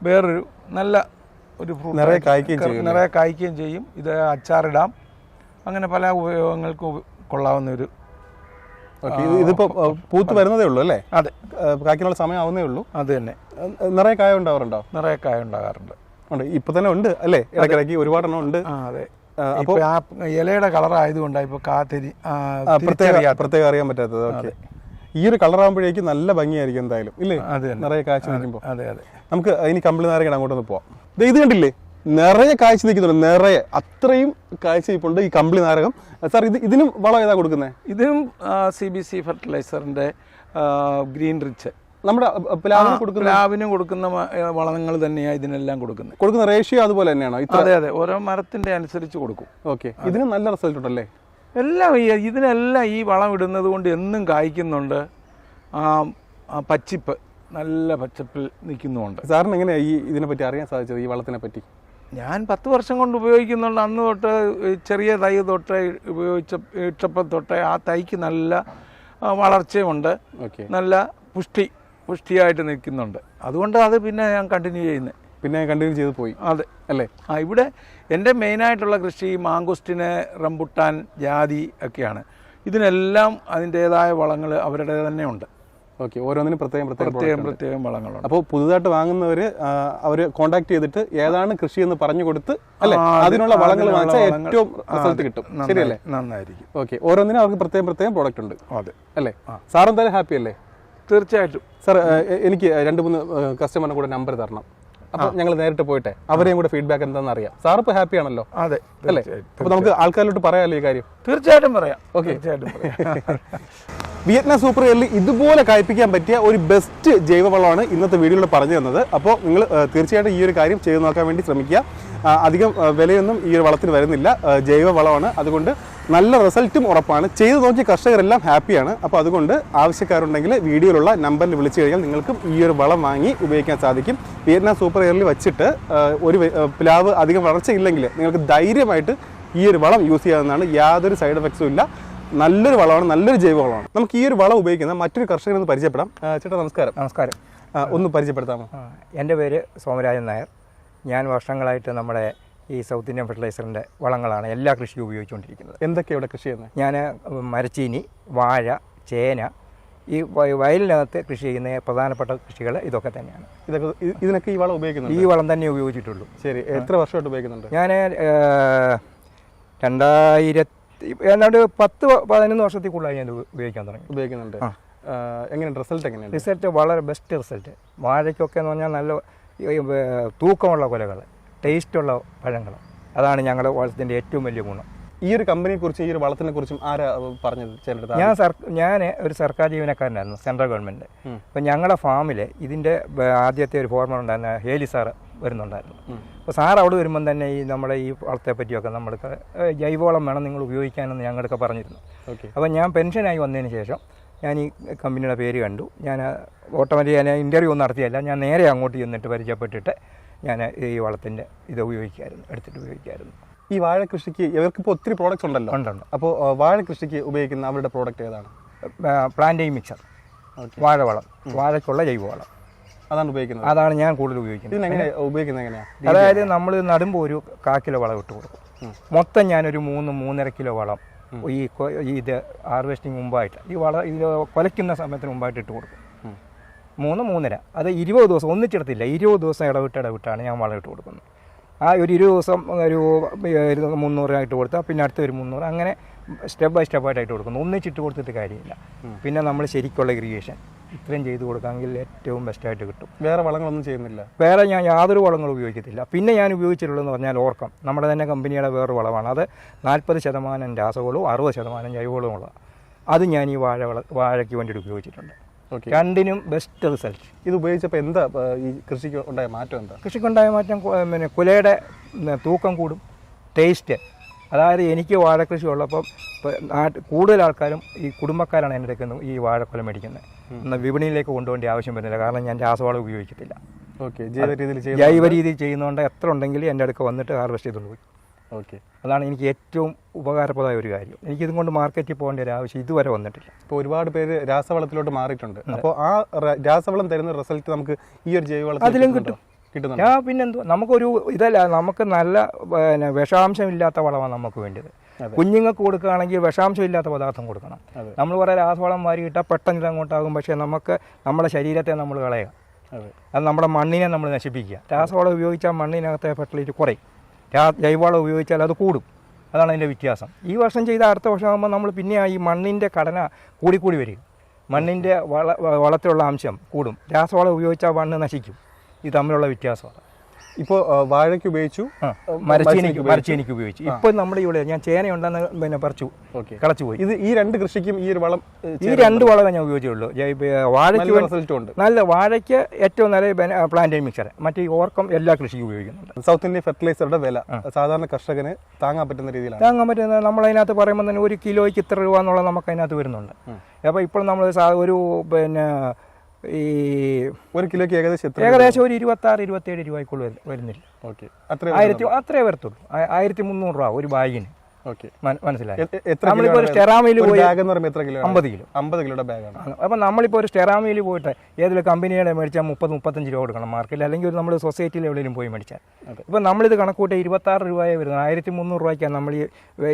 [SPEAKER 2] വേറൊരു നല്ല ഒരു ഫ്രൂട്ട്
[SPEAKER 1] നിറയെ കായ്ക്കുകയും ചെയ്യും
[SPEAKER 2] നിറയെ കായ്ക്കുകയും ചെയ്യും. ഇത് അച്ചാറിടാം. അങ്ങനെ പല ഉപയോഗങ്ങൾക്കും കൊള്ളാവുന്ന ഒരു
[SPEAKER 1] ഇതിപ്പോ പൂത്ത് വരുന്നതേ ഉള്ളൂ അല്ലേ?
[SPEAKER 2] അതെ.
[SPEAKER 1] കായ്ക്കാനുള്ള സമയം ആവുന്നേ ഉള്ളൂ.
[SPEAKER 2] അത് തന്നെ.
[SPEAKER 1] നിറയെ കായ ഉണ്ടാവാറുണ്ടോ?
[SPEAKER 2] നിറയെ കായ ഉണ്ടാകാറുണ്ട്.
[SPEAKER 1] ഉണ്ട്. ഇപ്പൊ തന്നെ ഉണ്ട് അല്ലേ? ഇടയ്ക്കിടയ്ക്ക് ഒരുപാടെണ്ണം ഉണ്ട്.
[SPEAKER 2] ആ അതെ. ഇപ്പൊ ആ ഇലയുടെ കളർ ആയതുകൊണ്ടാണ് ഇപ്പൊ കാത്തിരി
[SPEAKER 1] പ്രത്യേക പ്രത്യേകം അറിയാൻ പറ്റാത്തത്. ഓക്കെ. ഈ ഒരു കളർ ആകുമ്പോഴേക്കും നല്ല ഭംഗിയായിരിക്കും എന്തായാലും ഇല്ലേ?
[SPEAKER 2] അതെ
[SPEAKER 1] നിറയെ കാഴ്ച നിൽക്കുമ്പോൾ
[SPEAKER 2] അതെ അതെ.
[SPEAKER 1] നമുക്ക് ഇനി കമ്പിളി നാരങ്ങ അങ്ങോട്ടൊന്ന് പോവാം. ദേ ഇത് കണ്ടില്ലേ? നിറയെ കാഴ്ച നിൽക്കുന്നുണ്ട് നിറയെ. അത്രയും കാഴ്ച ഇപ്പോണ്ട് ഈ കമ്പിളി നാരകം. സാർ ഇത് ഇതിനും വളം ഏതാ കൊടുക്കുന്നത്
[SPEAKER 2] ഇതിനും സി ബി സി ഫെർട്ടിലൈസറിന്റെ ഗ്രീൻ റിച്ച്.
[SPEAKER 1] നമ്മുടെ പ്ലാവിന് കൊടുക്കുന്ന
[SPEAKER 2] പ്ലാവിനും കൊടുക്കുന്ന വളങ്ങൾ തന്നെയാണ് ഇതിനെല്ലാം കൊടുക്കുന്നത്.
[SPEAKER 1] കൊടുക്കുന്ന റേഷ്യോ അതുപോലെ തന്നെയാണോ?
[SPEAKER 2] അതെ അതെ. ഓരോ മരത്തിന്റെ അനുസരിച്ച് കൊടുക്കും.
[SPEAKER 1] ഓക്കെ. ഇതിന് നല്ല റിസൾട്ട് ഉണ്ടല്ലേ?
[SPEAKER 2] എല്ലാം ഈ ഇതിനെല്ലാം ഈ വളം ഇടുന്നത് കൊണ്ട് എന്നും കായ്ക്കുന്നുണ്ട്. പച്ചിപ്പ് നല്ല പച്ചപ്പിൽ നിൽക്കുന്നുമുണ്ട്.
[SPEAKER 1] സാറിന് എങ്ങനെയാ ഈ ഇതിനെ പറ്റി അറിയാൻ സാധിച്ചത് ഈ വളത്തിനെ പറ്റി
[SPEAKER 2] ഞാൻ പത്ത് വർഷം കൊണ്ട് ഉപയോഗിക്കുന്നുണ്ട്. അന്ന് തൊട്ട് ചെറിയ തൈ തൊട്ട് ഉപയോഗിച്ച ഇട്ടപ്പം തൊട്ട് ആ തൈക്ക് നല്ല വളർച്ചയുണ്ട്
[SPEAKER 1] ഓക്കെ.
[SPEAKER 2] നല്ല പുഷ്ടി പുഷ്ടിയായിട്ട് നിൽക്കുന്നുണ്ട്. അതുകൊണ്ട് അത് പിന്നെ ഞാൻ കണ്ടിന്യൂ ചെയ്യുന്നത്
[SPEAKER 1] പിന്നെ കണ്ടിന്യൂ ചെയ്ത് പോയി.
[SPEAKER 2] അതെ.
[SPEAKER 1] അല്ലേ?
[SPEAKER 2] ആ ഇവിടെ എന്റെ മെയിനായിട്ടുള്ള കൃഷി മാങ്കുസ്റ്റിന് റംബുട്ടാൻ ജാതി ഒക്കെയാണ്. ഇതിനെല്ലാം അതിന്റേതായ വളങ്ങൾ അവരുടെ തന്നെ ഉണ്ട്.
[SPEAKER 1] ഓക്കെ ഓരോന്നിനും പ്രത്യേകം പ്രത്യേകം
[SPEAKER 2] പ്രത്യേകം പ്രത്യേകം വളങ്ങളുണ്ട്.
[SPEAKER 1] അപ്പോൾ പുതുതായിട്ട് വാങ്ങുന്നവർ അവർ കോൺടാക്ട് ചെയ്തിട്ട് ഏതാണ് കൃഷി എന്ന് പറഞ്ഞു കൊടുത്ത് അല്ലെ? അതിനുള്ള വളങ്ങൾ വാങ്ങിച്ചാൽ ഏറ്റവും റിസൾട്ട് കിട്ടും. ശരിയല്ലേ?
[SPEAKER 2] നന്നായിരിക്കും.
[SPEAKER 1] ഓക്കെ ഓരോന്നിനും അവർക്ക് പ്രത്യേകം പ്രത്യേകം പ്രോഡക്റ്റ് ഉണ്ട്.
[SPEAKER 2] അതെ.
[SPEAKER 1] അല്ലേ? സാർ എന്തായാലും ഹാപ്പി അല്ലേ?
[SPEAKER 2] തീർച്ചയായിട്ടും.
[SPEAKER 1] സാർ എനിക്ക് രണ്ട് മൂന്ന് കസ്റ്റമറിന് കൂടെ നമ്പർ തരണം. അപ്പൊ ഞങ്ങൾ നേരിട്ട് പോയിട്ടെ. അവരെയും കൂടെ ഫീഡ്ബാക്ക് എന്താണെന്ന് അറിയാം. സാർ ഇപ്പൊ ഹാപ്പി ആണല്ലോ.
[SPEAKER 2] അതെ
[SPEAKER 1] അല്ലേ? അപ്പൊ നമുക്ക് ആൾക്കാരിലോട്ട് പറയാമല്ലോ ഈ കാര്യം?
[SPEAKER 2] തീർച്ചയായിട്ടും പറയാം. തീർച്ചയായിട്ടും പറയാം.
[SPEAKER 1] വിയറ്റ്നാം സൂപ്പർ എയറിൽ ഇതുപോലെ കായ്പിക്കാൻ പറ്റിയ ഒരു ബെസ്റ്റ് ജൈവവളമാണ് ഇന്നത്തെ വീഡിയോയിൽ പറഞ്ഞു തന്നത്. അപ്പോൾ നിങ്ങൾ തീർച്ചയായിട്ടും ഈ ഒരു കാര്യം ചെയ്തു നോക്കാൻ വേണ്ടി ശ്രമിക്കുക. അധികം വിലയൊന്നും ഈ ഒരു വളത്തിന് വരുന്നില്ല. ജൈവവളമാണ്. അതുകൊണ്ട് നല്ല റിസൾട്ടും ഉറപ്പാണ്. ചെയ്തു നോക്കിയ കർഷകരെല്ലാം ഹാപ്പിയാണ്. അപ്പോൾ അതുകൊണ്ട് ആവശ്യക്കാരുണ്ടെങ്കിൽ വീഡിയോയിലുള്ള നമ്പറിൽ വിളിച്ചു കഴിഞ്ഞാൽ നിങ്ങൾക്കും ഈ ഒരു വളം വാങ്ങി ഉപയോഗിക്കാൻ സാധിക്കും. വിയറ്റ്നാം സൂപ്പർ എയറിൽ വെച്ചിട്ട് ഒരു പ്ലാവ് അധികം വളർച്ചയില്ലെങ്കിൽ നിങ്ങൾക്ക് ധൈര്യമായിട്ട് ഈ ഒരു വളം യൂസ് ചെയ്യാവുന്നതാണ്. യാതൊരു സൈഡ് എഫക്ട്സും ഇല്ല. നല്ലൊരു വളമാണ് നല്ലൊരു ജൈവ വളമാണ്. നമുക്ക് ഈ ഒരു വളം ഉപയോഗിക്കുന്ന മറ്റൊരു കർഷകനെ ഒന്ന് പരിചയപ്പെടാം. ചേട്ടാ നമസ്കാരം.
[SPEAKER 3] നമസ്കാരം.
[SPEAKER 1] ഒന്ന് പരിചയപ്പെടുത്താമോ?
[SPEAKER 3] എന്റെ പേര് സോമരാജൻ നായർ. ഞാൻ വർഷങ്ങളായിട്ട് നമ്മുടെ ഈ സൗത്ത് ഇന്ത്യൻ ഫെർട്ടിലൈസറിന്റെ വളങ്ങളാണ് എല്ലാ കൃഷിയും ഉപയോഗിച്ചുകൊണ്ടിരിക്കുന്നത്.
[SPEAKER 1] എന്തൊക്കെയാണ് ഇവിടെ കൃഷി ചെയ്യുന്നത്?
[SPEAKER 3] ഞാൻ മരച്ചീനി വാഴ ചേന ഈ വയ- വയലിനകത്ത് കൃഷി ചെയ്യുന്ന പ്രധാനപ്പെട്ട കൃഷികൾ ഇതൊക്കെ തന്നെയാണ്.
[SPEAKER 1] ഇതൊക്കെ ഇതിനൊക്കെ ഈ വളം ഉപയോഗിക്കുന്നത്
[SPEAKER 3] ഈ വളം തന്നെ ഉപയോഗിച്ചിട്ടുള്ളൂ.
[SPEAKER 1] ശരി. എത്ര വർഷമായിട്ട് ഉപയോഗിക്കുന്നുണ്ട്?
[SPEAKER 3] ഞാൻ രണ്ടായിരത്തി ഏതാണ്ട് പത്ത് പതിനൊന്ന് വർഷത്തിൽ കൂടുതലായി ഞാൻ ഉപയോഗിക്കാൻ തുടങ്ങി.
[SPEAKER 1] ഉപയോഗിക്കുന്നുണ്ട്. എങ്ങനെയുണ്ട് റിസൾട്ട് എങ്ങനെയാണ്
[SPEAKER 3] റിസൾട്ട് വളരെ ബെസ്റ്റ് റിസൾട്ട്. വാഴയ്ക്കൊക്കെ എന്ന് പറഞ്ഞാൽ നല്ല തൂക്കമുള്ള കൊലകൾ ടേസ്റ്റുള്ള പഴങ്ങൾ. അതാണ് ഞങ്ങളുടെ വളത്തിന്റെ ഏറ്റവും വലിയ ഗുണം.
[SPEAKER 1] ഈ ഒരു കമ്പനിയെ കുറിച്ചും ഈ ഒരു വളത്തിനെ കുറിച്ചും ആരാ പറഞ്ഞത് ചേട്ടൻ
[SPEAKER 3] ഞാൻ സർ ഞാൻ ഒരു സർക്കാർ ജീവനക്കാരനായിരുന്നു സെൻട്രൽ
[SPEAKER 1] ഗവൺമെന്റ്.
[SPEAKER 3] അപ്പോൾ ഞങ്ങളുടെ ഫാമിൽ ഇതിന്റെ ആദ്യത്തെ ഒരു ഫോർമർ ഉണ്ടായിരുന്ന ഹേലി സാറ് വരുന്നുണ്ടായിരുന്നു. അപ്പോൾ സാർ അവിടെ വരുമ്പം തന്നെ ഈ നമ്മുടെ ഈ വളത്തെ പറ്റിയൊക്കെ നമ്മൾക്ക് ജൈവവളം വേണം നിങ്ങൾ ഉപയോഗിക്കാനെന്ന് ഞങ്ങളൊക്കെ പറഞ്ഞിരുന്നു.
[SPEAKER 1] ഓക്കെ.
[SPEAKER 3] അപ്പോൾ ഞാൻ പെൻഷനായി വന്നതിന് ശേഷം ഞാൻ ഈ കമ്പനിയുടെ പേര് കണ്ടു. ഞാൻ ഓട്ടോമാറ്റിക് ഞാൻ ഇന്റർവ്യൂ ഒന്നും നടത്തിയല്ല. ഞാൻ നേരെ അങ്ങോട്ട് ചെന്നിട്ട് പരിചയപ്പെട്ടിട്ട് ഞാൻ ഈ വളത്തിന്റെ ഇത് ഉപയോഗിക്കായിരുന്നു എടുത്തിട്ട് ഉപയോഗിക്കായിരുന്നു.
[SPEAKER 1] ഈ വാഴ കൃഷിക്ക് ഇവർക്കിപ്പോൾ ഒത്തിരി പ്രോഡക്റ്റ്സ് ഉണ്ടല്ലോ?
[SPEAKER 3] ഉണ്ടുണ്ട്
[SPEAKER 1] അപ്പോൾ വാഴ കൃഷിക്ക് ഉപയോഗിക്കുന്ന അവരുടെ പ്രോഡക്റ്റ് ഏതാണ്?
[SPEAKER 3] പ്ലാന്റൈൻ മിക്സർ വാഴവളം വാഴയ്ക്കുള്ള ജൈവവളം.
[SPEAKER 1] അതാണ് ഉപയോഗിക്കുന്നത്.
[SPEAKER 3] അതാണ് ഞാൻ കൂടുതൽ ഉപയോഗിക്കുന്നത്.
[SPEAKER 1] എങ്ങനെ ഉപയോഗിക്കുന്നത് എങ്ങനെയാണ്
[SPEAKER 3] അതായത് നമ്മൾ നടുമ്പോൾ ഒരു കാ കിലോ വളം ഇട്ട് കൊടുക്കും. മൊത്തം ഞാനൊരു മൂന്ന് മൂന്നര കിലോ വളം ഈ ഇത് ഹാർവെസ്റ്റിംഗ് മുമ്പായിട്ട് ഈ വളം ഇത് കൊലയ്ക്കുന്ന സമയത്തിന് മുമ്പായിട്ട് ഇട്ട് കൊടുക്കും. മൂന്ന് മൂന്നര. അത് ഇരുപത് ദിവസം ഒന്നിച്ചിടത്തില്ല. ഇരുപത് ദിവസം ഇടവിട്ട് ഇടവിട്ടാണ് ഞാൻ വളം ഇട്ട് കൊടുക്കുന്നത്. ആ ഒരു ഇരുപത് ദിവസം ഒരു മുന്നൂറായിട്ട് കൊടുത്താൽ പിന്നെ അടുത്ത ഒരു മുന്നൂറ്. അങ്ങനെ സ്റ്റെപ്പ് ബൈ സ്റ്റെപ്പായിട്ടായിട്ട് കൊടുക്കുന്നു. ഒന്നിച്ചിട്ട് കൊടുത്തിട്ട് കാര്യമില്ല. പിന്നെ നമ്മൾ ശരിക്കുള്ള ഇറിഗേഷൻ. ഇത്രയും ചെയ്ത് കൊടുക്കാമെങ്കിൽ ഏറ്റവും ബെസ്റ്റായിട്ട് കിട്ടും.
[SPEAKER 1] വേറെ വളങ്ങളൊന്നും ചെയ്യുന്നില്ല.
[SPEAKER 3] വേറെ ഞാൻ യാതൊരു വളങ്ങളും ഉപയോഗിക്കത്തില്ല. പിന്നെ ഞാൻ ഉപയോഗിച്ചിട്ടുള്ളതെന്ന് പറഞ്ഞാൽ ഓർക്കം. നമ്മുടെ തന്നെ കമ്പനിയുടെ വേറൊരു വളമാണ്. അത് നാൽപ്പത് ശതമാനം രാസവളവും അറുപത് ശതമാനം ജൈവവളവും ഉള്ളതാണ് അത് ഞാൻ ഈ വാഴ വള വാഴയ്ക്ക് വേണ്ടിയിട്ട് ഉപയോഗിച്ചിട്ടുണ്ട്. രണ്ടിനും ബെസ്റ്റ് റിസൾട്ട്
[SPEAKER 1] ഇത് ഉപയോഗിച്ചപ്പോൾ എന്താ ഈ കൃഷിക്ക് ഉണ്ടായ മാറ്റം എന്താ?
[SPEAKER 3] കൃഷിക്കുണ്ടായ മാറ്റം പിന്നെ കുലയുടെ തൂക്കം കൂടും ടേസ്റ്റ് അതായത് എനിക്ക് വാഴക്കൃഷി ഉള്ളപ്പം കൂടുതൽ ആൾക്കാരും ഈ കുടുംബക്കാരാണ് എന്റെ അടുക്കുന്നത് ഈ വാഴക്കുല മേടിക്കുന്നത് എന്നാൽ വിപണിയിലേക്ക് കൊണ്ടുപോകേണ്ട ആവശ്യം വരുന്നില്ല. കാരണം ഞാൻ രാസവളം ഉപയോഗിക്കത്തില്ല.
[SPEAKER 1] ഓക്കെ ജൈവ രീതിയിൽ
[SPEAKER 3] ജൈവ രീതിയിൽ ചെയ്യുന്നതുകൊണ്ട് എത്ര ഉണ്ടെങ്കിലും എന്റെ അടുക്ക് വന്നിട്ട് ഹാർവെസ്റ്റ് ചെയ്തുകൊണ്ട് പോയി.
[SPEAKER 1] ഓക്കെ
[SPEAKER 3] അതാണ് എനിക്ക് ഏറ്റവും ഉപകാരപ്രദമായ ഒരു കാര്യം. എനിക്കിതും കൊണ്ട് മാർക്കറ്റിൽ പോകേണ്ട ഒരു ആവശ്യം ഇതുവരെ വന്നിട്ടില്ല.
[SPEAKER 1] ഇപ്പോൾ ഒരുപാട് പേര് രാസവളത്തിലോട്ട് മാറിയിട്ടുണ്ട്. അപ്പോൾ ആ രാസവളം തരുന്ന റിസൾട്ട് നമുക്ക് ഈ ഒരു ജൈവവളം
[SPEAKER 3] അതിലും
[SPEAKER 1] കിട്ടും. കിട്ടുന്നുണ്ട്?
[SPEAKER 3] ഞാൻ പിന്നെന്തോ നമുക്കൊരു ഇതല്ല നമുക്ക് നല്ല പിന്നെ വിഷാംശം ഇല്ലാത്ത വളമാണ് നമുക്ക് വേണ്ടത്. കുഞ്ഞുങ്ങൾക്ക് കൊടുക്കുകയാണെങ്കിൽ വിഷാംശം ഇല്ലാത്ത പദാർത്ഥം കൊടുക്കണം. നമ്മൾ കുറേ രാസവളം മാറി ഇട്ടാൽ പെട്ടെന്ന് ഇത് അങ്ങോട്ടാകും പക്ഷേ നമുക്ക് നമ്മുടെ ശരീരത്തെ നമ്മൾ കളയുക.
[SPEAKER 1] അതെ.
[SPEAKER 3] നമ്മുടെ മണ്ണിനെ നമ്മൾ നശിപ്പിക്കുക. രാസവളം ഉപയോഗിച്ചാൽ മണ്ണിനകത്തെ ഫെർട്ടിലിറ്റി കുറയും. ജൈവവളം ഉപയോഗിച്ചാൽ അത് കൂടും. അതാണ് അതിന്റെ വ്യത്യാസം. ഈ വർഷം ചെയ്ത അടുത്ത വർഷമാകുമ്പോൾ നമ്മൾ പിന്നെ ഈ മണ്ണിന്റെ ഘടന കൂടിക്കൂടി വരും. മണ്ണിന്റെ വള വളത്തിലുള്ള അംശം കൂടും. രാസവളം ഉപയോഗിച്ചാൽ മണ്ണ് നശിക്കും. ഇത് തമ്മിലുള്ള വ്യത്യാസമാണ്.
[SPEAKER 1] ഇപ്പോൾ വാഴയ്ക്ക് ഉപയോഗിച്ചു
[SPEAKER 3] മരച്ചീനിക്ക് മരച്ചീനിക്ക് ഉപയോഗിച്ചു. ഇപ്പോൾ നമ്മുടെ ഇവിടെ ഞാൻ ചേന ഉണ്ടെന്ന് പിന്നെ പറിച്ചു.
[SPEAKER 1] ഓക്കെ.
[SPEAKER 3] കളച്ചു പോയി.
[SPEAKER 1] ഇത് ഈ രണ്ട് കൃഷിക്കും ഈ ഒരു വളം
[SPEAKER 3] ഈ രണ്ട് വളമേ ഞാൻ ഉപയോഗിച്ചുള്ളൂ. വാഴയ്ക്ക്
[SPEAKER 1] ഉണ്ട്.
[SPEAKER 3] നല്ല വാഴയ്ക്ക് ഏറ്റവും നല്ല പ്ലാന്റ് മിക്സർ മറ്റേ ഓർക്കം എല്ലാ കൃഷിക്കും ഉപയോഗിക്കുന്നുണ്ട്.
[SPEAKER 1] സൗത്ത് ഇന്ത്യൻ ഫെർട്ടിലൈസറുടെ വില സാധാരണ കർഷകന് താങ്ങാൻ പറ്റുന്ന രീതിയിലാണ്.
[SPEAKER 3] താങ്ങാൻ പറ്റുന്ന നമ്മളതിനകത്ത് പറയുമ്പോൾ തന്നെ ഒരു കിലോയ്ക്ക് ഇത്ര രൂപ എന്നുള്ളത് നമുക്ക് അതിനകത്ത് വരുന്നുണ്ട്. അപ്പോൾ ഇപ്പോൾ നമ്മൾ ഒരു പിന്നെ ഈ
[SPEAKER 1] ഒരു കിലോയ്ക്ക് ഏകദേശം
[SPEAKER 3] ഏകദേശം ഒരു ഇരുപത്താറ് ഇരുപത്തേഴ് രൂപയ്ക്കുള്ള വരുന്നില്ല.
[SPEAKER 1] ഓക്കെ. അത്ര
[SPEAKER 3] ആയിരത്തി അത്രേ വരത്തുള്ളൂ. ആയിരത്തി മുന്നൂറ് രൂപ ഒരു ബാഗിന്. ഒരു
[SPEAKER 1] കിലോ
[SPEAKER 3] സ്റ്റെറാമയിൽ പോയി അമ്പത് കിലോ.
[SPEAKER 1] അമ്പത് കിലോയുടെ ബാഗാണ്
[SPEAKER 3] അപ്പം നമ്മളിപ്പോൾ ഒരു സ്റ്റെറാമിയിൽ പോയിട്ട് ഏതെങ്കിലും കമ്പനിയുടെ മേടിച്ചാൽ മുപ്പത് മുപ്പത്തഞ്ച് രൂപ കൊടുക്കണം മാർക്കറ്റിൽ അല്ലെങ്കിൽ ഒരു നമ്മൾ സൊസൈറ്റിയിൽ എവിടെയെങ്കിലും പോയി മേടിച്ചാൽ ഇപ്പൊ നമ്മളിത് കണക്കൂട്ടി ഇരുപത്താറ് രൂപയെ വരുന്നത്. ആയിരത്തി മുന്നൂറ് രൂപയ്ക്കാണ് നമ്മൾ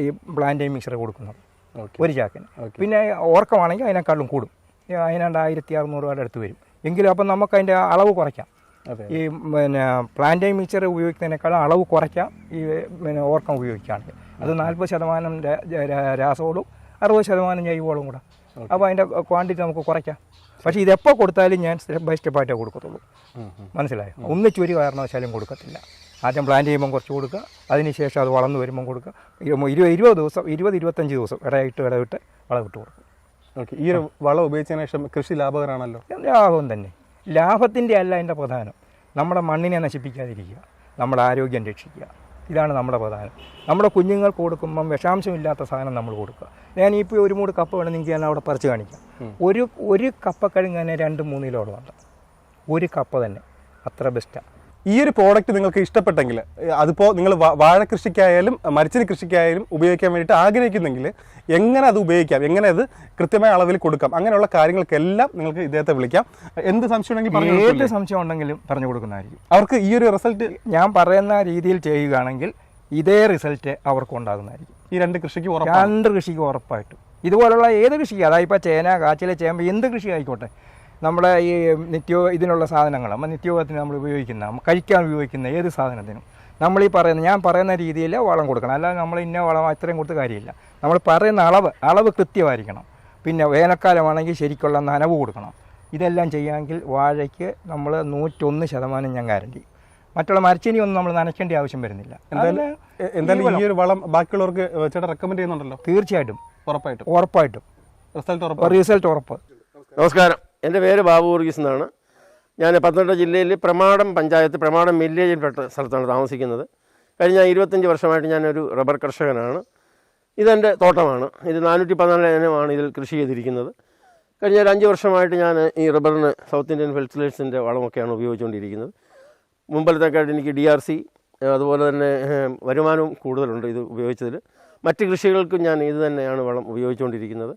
[SPEAKER 3] ഈ പ്ലാന്റൈൻ മിക്സർ കൊടുക്കുന്നത്. ഒരു ചാക്കിന്. പിന്നെ ഓർക്കമാണെങ്കിൽ അതിനേക്കാളും കൂടും. അതിനാണ്ട് ആയിരത്തി അറുന്നൂറ് രൂപയുടെ അടുത്ത് വരും. എങ്കിലും അപ്പം നമുക്ക് അതിന്റെ അളവ് കുറയ്ക്കാം. ഈ പിന്നെ പ്ലാന്റൈൻ മിക്സർ ഉപയോഗിക്കുന്നതിനേക്കാളും അളവ് കുറയ്ക്കാം. ഈ പിന്നെ ഓർക്കം ഉപയോഗിക്കുകയാണെങ്കിൽ. അത് നാൽപ്പത് ശതമാനം രാ- രാ- രാസവളവും അറുപത് ശതമാനം ജൈവവളവും കൂടെ. അപ്പോൾ അതിന്റെ ക്വാണ്ടിറ്റി നമുക്ക് കുറയ്ക്കാം. പക്ഷേ ഇതെപ്പോൾ കൊടുത്താലും ഞാൻ സ്റ്റെപ്പ് ബൈ സ്റ്റെപ്പായിട്ടേ കൊടുക്കത്തുള്ളൂ. മനസ്സിലായോ? ഒന്ന് ചുരി കാരണവശാലും കൊടുക്കത്തില്ല. ആദ്യം പ്ലാൻ ചെയ്യുമ്പോൾ കുറച്ച് കൊടുക്കുക. അതിനുശേഷം അത് വളർന്നു വരുമ്പം കൊടുക്കുക. ഇരു- ഇരുപത് ഇരുപത് ദിവസം ഇരുപത് ഇരുപത്തഞ്ച് ദിവസം ഇടയിട്ട് ഇടവിട്ട് വളവിട്ട് കൊടുക്കും
[SPEAKER 1] ഓക്കെ ഈ ഒരു വളം ഉപയോഗിച്ചതിന് ശേഷം കൃഷി ലാഭകരമാണല്ലോ?
[SPEAKER 3] ലാഭം തന്നെ. ലാഭത്തിന്റെ അല്ല എന്റെ പ്രധാനം. നമ്മുടെ മണ്ണിനെ നശിപ്പിക്കാതിരിക്കുക. നമ്മുടെ ആരോഗ്യം രക്ഷിക്കുക. ഇതാണ് നമ്മുടെ പ്രധാനം. നമ്മുടെ കുഞ്ഞുങ്ങൾക്ക് കൊടുക്കുമ്പം വിഷാംശമില്ലാത്ത സാധനം നമ്മൾ കൊടുക്കുക. ഞാൻ ഇപ്പോൾ ഒരു മൂട് കപ്പ വേണമെങ്കിൽ ഞാൻ അവിടെ പറിച്ച് കാണിക്കാം. ഒരു ഒരു കപ്പക്കിഴങ്ങ് തന്നെ രണ്ട് മൂന്ന് കിലോളം ഉണ്ട്. ഒരു കപ്പ തന്നെ. അത്ര ബെസ്റ്റാണ്
[SPEAKER 1] ഈ ഒരു പ്രോഡക്റ്റ് നിങ്ങൾക്ക് ഇഷ്ടപ്പെട്ടെങ്കിൽ അതിപ്പോൾ നിങ്ങൾ വാഴ കൃഷിക്കായാലും മരച്ചിന് കൃഷിക്കായാലും ഉപയോഗിക്കാൻ വേണ്ടിയിട്ട് ആഗ്രഹിക്കുന്നെങ്കിൽ എങ്ങനെ അത് ഉപയോഗിക്കാം? എങ്ങനെ അത് കൃത്യമായ അളവിൽ കൊടുക്കാം? അങ്ങനെയുള്ള കാര്യങ്ങൾക്കെല്ലാം നിങ്ങൾക്ക് ഇദ്ദേഹത്തെ വിളിക്കാം. എന്ത് സംശയം ഉണ്ടെങ്കിൽ
[SPEAKER 3] ഏത് സംശയം ഉണ്ടെങ്കിലും പറഞ്ഞു കൊടുക്കുന്നതായിരിക്കും.
[SPEAKER 1] അവർക്ക് ഈ ഒരു റിസൾട്ട്
[SPEAKER 3] ഞാൻ പറയുന്ന രീതിയിൽ ചെയ്യുകയാണെങ്കിൽ ഇതേ റിസൾട്ട് അവർക്ക് ഉണ്ടാകുന്നതായിരിക്കും.
[SPEAKER 1] ഈ രണ്ട് കൃഷിക്ക്
[SPEAKER 3] രണ്ട് കൃഷിക്ക് ഉറപ്പായിട്ടും. ഇതുപോലുള്ള ഏത് കൃഷിക്ക്? അതായത് ഇപ്പോൾ ചേന കാച്ചിലെ ചേമ്പ് എന്ത് കൃഷി ആയിക്കോട്ടെ. നമ്മുടെ ഈ നിത്യോ ഇതിനുള്ള സാധനങ്ങൾ നമ്മൾ നിത്യോപത്തിന് നമ്മൾ ഉപയോഗിക്കുന്ന നമ്മൾ കഴിക്കാൻ ഉപയോഗിക്കുന്ന ഏത് സാധനത്തിനും നമ്മൾ ഈ പറയുന്ന ഞാൻ പറയുന്ന രീതിയിൽ വളം കൊടുക്കണം. അല്ലാതെ നമ്മൾ ഇന്ന വളം അത്രയും കൊടുത്ത് കാര്യമില്ല. നമ്മൾ പറയുന്ന അളവ് അളവ് കൃത്യമായിരിക്കണം. പിന്നെ വേനൽക്കാലമാണെങ്കിൽ ശരിക്കുള്ള നനവ് കൊടുക്കണം. ഇതെല്ലാം ചെയ്യാമെങ്കിൽ വാഴയ്ക്ക് നമ്മൾ നൂറ്റൊന്ന് ശതമാനം ഞാൻ ഗ്യാരണ്ടി മറ്റുള്ള മരച്ചിനി ഒന്നും നമ്മൾ നനയ്ക്കേണ്ട ആവശ്യം വരുന്നില്ല.
[SPEAKER 1] എന്തായാലും എന്തായാലും ഈ ഒരു വളം ബാക്കിയുള്ളവർക്ക് ചേട്ടാ റെക്കമെൻഡ് ചെയ്യുന്നുണ്ടല്ലോ?
[SPEAKER 3] തീർച്ചയായിട്ടും.
[SPEAKER 1] ഉറപ്പായിട്ടും.
[SPEAKER 3] ഉറപ്പായിട്ടും.
[SPEAKER 1] റിസൾട്ട് ഉറപ്പ്
[SPEAKER 3] റിസൾട്ട് ഉറപ്പ്.
[SPEAKER 4] നമസ്കാരം. എന്റെ പേര് ബാബു വർഗീസ് എന്നാണ്. ഞാൻ പത്തനംതിട്ട ജില്ലയിൽ പ്രമാടം പഞ്ചായത്ത് പ്രമാടം വില്ലേജിൽപ്പെട്ട സ്ഥലത്താണ് താമസിക്കുന്നത്. കഴിഞ്ഞ ഇരുപത്തഞ്ച് വർഷമായിട്ട് ഞാനൊരു റബ്ബർ കർഷകനാണ്. ഇതെന്റെ തോട്ടമാണ്. ഇത് നാനൂറ്റി പതിനാല് ഇനമാണ് ഇതിൽ കൃഷി ചെയ്തിരിക്കുന്നത്. കഴിഞ്ഞ ഒരു അഞ്ച് വർഷമായിട്ട് ഞാൻ ഈ റബ്ബറിന് സൗത്ത് ഇന്ത്യൻ ഫെർട്ടിലൈസേഴ്സിന്റെ വളമൊക്കെയാണ് ഉപയോഗിച്ചുകൊണ്ടിരിക്കുന്നത്. മുമ്പിലത്തേക്കായിട്ട് എനിക്ക് ഡി ആർ സി അതുപോലെ തന്നെ വരുമാനവും കൂടുതലുണ്ട് ഇത് ഉപയോഗിച്ചതിൽ. മറ്റ് കൃഷികൾക്കും ഞാൻ ഇത് തന്നെയാണ് വളം ഉപയോഗിച്ചുകൊണ്ടിരിക്കുന്നത്.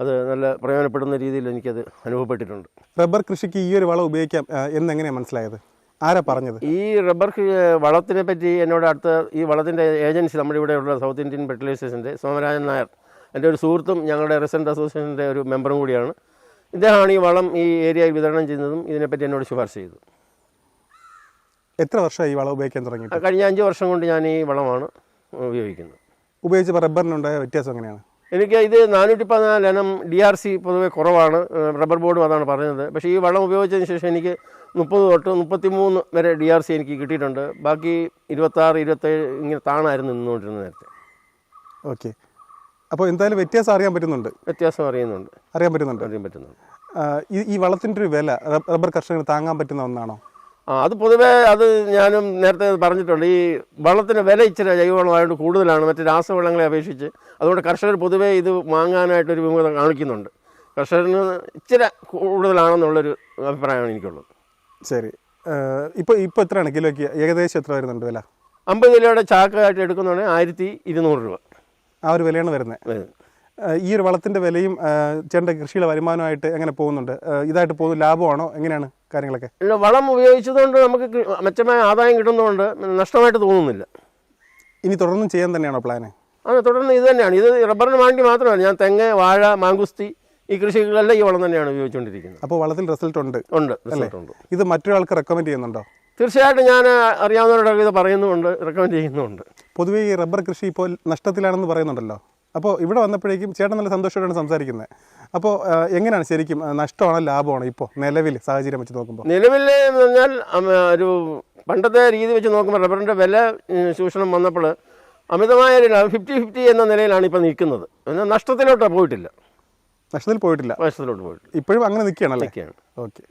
[SPEAKER 4] അത് നല്ല പ്രയോജനപ്പെടുന്ന രീതിയിൽ എനിക്കത് അനുഭവപ്പെട്ടിട്ടുണ്ട്.
[SPEAKER 1] റബ്ബർ കൃഷിക്ക് ഈ ഒരു വളം ഉപയോഗിക്കാം എന്നെങ്ങനെയാണ് മനസ്സിലായത്? ആരാ പറഞ്ഞത്?
[SPEAKER 4] ഈ റബ്ബർ വളത്തിനെ പറ്റി എന്നോട് അടുത്ത ഈ വളത്തിന്റെ ഏജൻസി നമ്മുടെ ഇവിടെയുള്ള സൗത്ത് ഇന്ത്യൻ ഫെർട്ടിലൈസേഴ്സിന്റെ സോമരാജൻ നായർ എന്റെ ഒരു സുഹൃത്തും ഞങ്ങളുടെ റെസിഡന്റ് അസോസിയേഷന്റെ ഒരു മെമ്പറും കൂടിയാണ്. ഇദ്ദേഹമാണ് ഈ വളം ഈ ഏരിയയിൽ വിതരണം ചെയ്യുന്നതും ഇതിനെപ്പറ്റി എന്നോട് ശുപാർശ ചെയ്തു.
[SPEAKER 1] എത്ര വർഷമായി ഈ വളം ഉപയോഗിക്കാൻ തുടങ്ങി
[SPEAKER 4] കഴിഞ്ഞ അഞ്ച് വർഷം കൊണ്ട് ഞാൻ ഈ വളമാണ് ഉപയോഗിക്കുന്നത്.
[SPEAKER 1] ഉപയോഗിച്ചപ്പോൾ റബ്ബറിനുണ്ടായ വ്യത്യാസം എങ്ങനെയാണ്?
[SPEAKER 4] എനിക്ക് ഇത് നാനൂറ്റി പതിനാല് എണ്ണം ഡി ആർ സി പൊതുവെ കുറവാണ് റബ്ബർ ബോർഡും അതാണ് പറഞ്ഞത് പക്ഷേ ഈ വളം ഉപയോഗിച്ചതിന് ശേഷം എനിക്ക് മുപ്പത് തൊട്ട് മുപ്പത്തി മൂന്ന് വരെ ഡി ആർ സി എനിക്ക് കിട്ടിയിട്ടുണ്ട്. ബാക്കി ഇരുപത്താറ് ഇരുപത്തേഴ് ഇങ്ങനെ താണായിരുന്നു നിന്നുകൊണ്ടിരുന്നത് നേരത്തെ.
[SPEAKER 1] ഓക്കെ. അപ്പോൾ എന്തായാലും വ്യത്യാസം അറിയാൻ പറ്റുന്നുണ്ട്.
[SPEAKER 4] വ്യത്യാസം അറിയുന്നുണ്ട്.
[SPEAKER 1] അറിയാൻ പറ്റുന്നുണ്ട്.
[SPEAKER 4] അറിയാൻ പറ്റുന്നുണ്ട്.
[SPEAKER 1] ഈ ഈ വളത്തിന്റെ ഒരു വില റബ്ബർ കർഷകന് താങ്ങാൻ പറ്റുന്ന ഒന്നാണോ?
[SPEAKER 4] ആ അത് പൊതുവേ അത് ഞാനും നേരത്തെ പറഞ്ഞിട്ടുണ്ട്. ഈ വെള്ളത്തിന് വില ഇച്ചിരി ജൈവവളമായതുകൊണ്ട് കൂടുതലാണ്. മറ്റ് രാസവളങ്ങളെ അപേക്ഷിച്ച് അതുകൊണ്ട് കർഷകർ പൊതുവേ ഇത് വാങ്ങാനായിട്ടൊരു വിമുഖത കാണിക്കുന്നുണ്ട്. കർഷകന് ഇച്ചിരി കൂടുതലാണെന്നുള്ളൊരു അഭിപ്രായമാണ് എനിക്കുള്ളത്.
[SPEAKER 1] ശരി. ഇപ്പോൾ ഇപ്പോൾ എത്രയാണ്? കിലോയ്ക്ക് ഏകദേശം എത്ര വരുന്നുണ്ട് വില?
[SPEAKER 4] അമ്പത് കിലോയുടെ ചാക്കായിട്ട് എടുക്കുന്നതാണെങ്കിൽ ആയിരത്തി ഇരുന്നൂറ് രൂപ.
[SPEAKER 1] ആ ഒരു വിലയാണ് വരുന്നത്.
[SPEAKER 4] വരും.
[SPEAKER 1] ഈ ഒരു വളത്തിന്റെ വിലയും ചേട്ടന്റെ കൃഷിയുടെ വരുമാനമായിട്ട് എങ്ങനെ പോകുന്നുണ്ട്? ഇതായിട്ട് പോകുന്ന ലാഭമാണോ? എങ്ങനെയാണ് കാര്യങ്ങളൊക്കെ?
[SPEAKER 4] ഇല്ല, വളം ഉപയോഗിച്ചതുകൊണ്ട് നമുക്ക് മെച്ചമായ ആദായം കിട്ടുന്നതുകൊണ്ട് നഷ്ടമായിട്ട് തോന്നുന്നില്ല.
[SPEAKER 1] ഇനി തുടർന്നും ചെയ്യാൻ തന്നെയാണോ പ്ലാന്?
[SPEAKER 4] അതെ തുടർന്ന് ഇത് തന്നെയാണ്. ഇത് റബ്ബറിന് വേണ്ടി മാത്രമല്ല ഞാൻ തെങ്ങ് വാഴ മാങ്കുസ്തി ഈ കൃഷികളെല്ലാം ഈ വളം തന്നെയാണ് ഉപയോഗിച്ചുകൊണ്ടിരിക്കുന്നത്.
[SPEAKER 1] അപ്പോൾ വളത്തിൽ റിസൾട്ട് ഉണ്ട്.
[SPEAKER 4] ഉണ്ട് റിസൾട്ട് ഉണ്ട്.
[SPEAKER 1] ഇത് മറ്റൊരാൾക്ക് റെക്കമെൻഡ് ചെയ്യുന്നുണ്ടോ?
[SPEAKER 4] തീർച്ചയായിട്ടും ഞാൻ അറിയാവുന്നവരുടെ ഇത് പറയുന്നുമുണ്ട് റെക്കമെൻഡ് ചെയ്യുന്നുമുണ്ട്.
[SPEAKER 1] പൊതുവേ ഈ റബ്ബർ കൃഷി ഇപ്പോൾ നഷ്ടത്തിലാണെന്ന് പറയുന്നുണ്ടല്ലോ. അപ്പോൾ ഇവിടെ വന്നപ്പോഴേക്കും ചേട്ടൻ നല്ല സന്തോഷത്തോടെയാണ് സംസാരിക്കുന്നത്. അപ്പോൾ എങ്ങനെയാണ് ശരിക്കും നഷ്ടമാണോ ലാഭമാണോ ഇപ്പോൾ നിലവിൽ സാഹചര്യം വെച്ച് നോക്കുമ്പോൾ
[SPEAKER 4] നിലവിൽ എന്ന് പറഞ്ഞാൽ ഒരു പണ്ടത്തെ രീതി വെച്ച് നോക്കുമ്പോൾ റബ്ബറിന്റെ വില ചൂഷണം വന്നപ്പോൾ അമിതമായ ഒരു ഫിഫ്റ്റി ഫിഫ്റ്റി എന്ന നിലയിലാണ് ഇപ്പോൾ നിൽക്കുന്നത്. എന്നാൽ നഷ്ടത്തിലോട്ട് പോയിട്ടില്ല.
[SPEAKER 1] നഷ്ടത്തിൽ പോയിട്ടില്ല.
[SPEAKER 4] നഷ്ടത്തിലോട്ട് പോയിട്ടില്ല.
[SPEAKER 1] ഇപ്പോഴും അങ്ങനെ നിൽക്കുകയാണല്ലേ
[SPEAKER 4] നിൽക്കുകയാണ്.
[SPEAKER 1] ഓക്കെ.